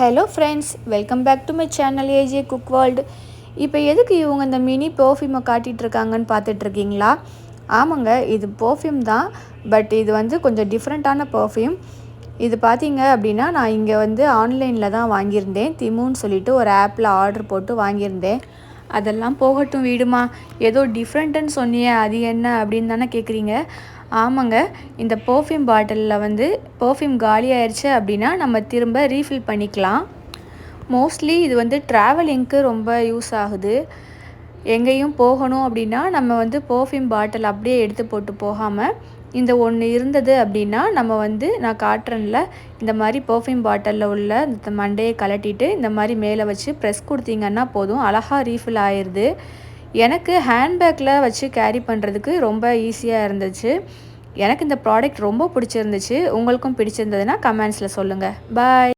Hello friends welcome back to my channel AJ cook world இப்போ எதுக்கு இவங்க இந்த மினி பர்ஃப்யூமை காட்டிகிட்டு இருக்காங்கன்னு பார்த்துட்ருக்கீங்களா ஆமாங்க இது பர்ஃப்யூம் தான். பட் இது வந்து கொஞ்சம் டிஃப்ரெண்ட்டான பர்ஃப்யூம் இது பார்த்தீங்க அப்படின்னா நான் இங்கே வந்து ஆன்லைனில் தான் வாங்கியிருந்தேன். திமுன்னு சொல்லிட்டு ஒரு ஆப்பில் ஆர்டர் போட்டு வாங்கியிருந்தேன். அதெல்லாம் போகட்டும் வீடுமா. ஏதோ டிஃப்ரெண்ட்டுன்னு சொன்னியே அது என்ன அப்படின்னு தானே கேட்குறீங்க ஆமாங்க இந்த பர்ஃப்யூம் பாட்டிலில் வந்து பர்ஃப்யூம் காலி ஆயிடுச்சு அப்படின்னா நம்ம திரும்ப ரீஃபில் பண்ணிக்கலாம். மோஸ்ட்லி இது வந்து ட்ராவலிங்க்கு ரொம்ப யூஸ் ஆகுது. எங்கேயும் போகணும் அப்படின்னா நம்ம வந்து பர்ஃப்யூம் பாட்டில் அப்படியே எடுத்து போட்டு போகாமல் இந்த ஒன்று இருந்தது அப்படின்னா நம்ம வந்து நான் காட்டுறேன்ல இந்த மாதிரி பர்ஃப்யூம் பாட்டிலில் உள்ள இந்த மண்டையை கலட்டிட்டு இந்த மாதிரி மேலே வச்சு ப்ரெஸ் கொடுத்தீங்கன்னா போதும். அழகாக ரீஃபில் ஆயிடுது எனக்கு ஹேண்ட்பேக்கில் வச்சு கேரி பண்ணுறதுக்கு ரொம்ப ஈஸியாக இருந்துச்சு. எனக்கு இந்த ப்ராடக்ட் ரொம்ப பிடிச்சிருந்துச்சு. உங்களுக்கும் பிடிச்சிருந்ததுன்னா கமெண்ட்ஸில் சொல்லுங்கள் பாய்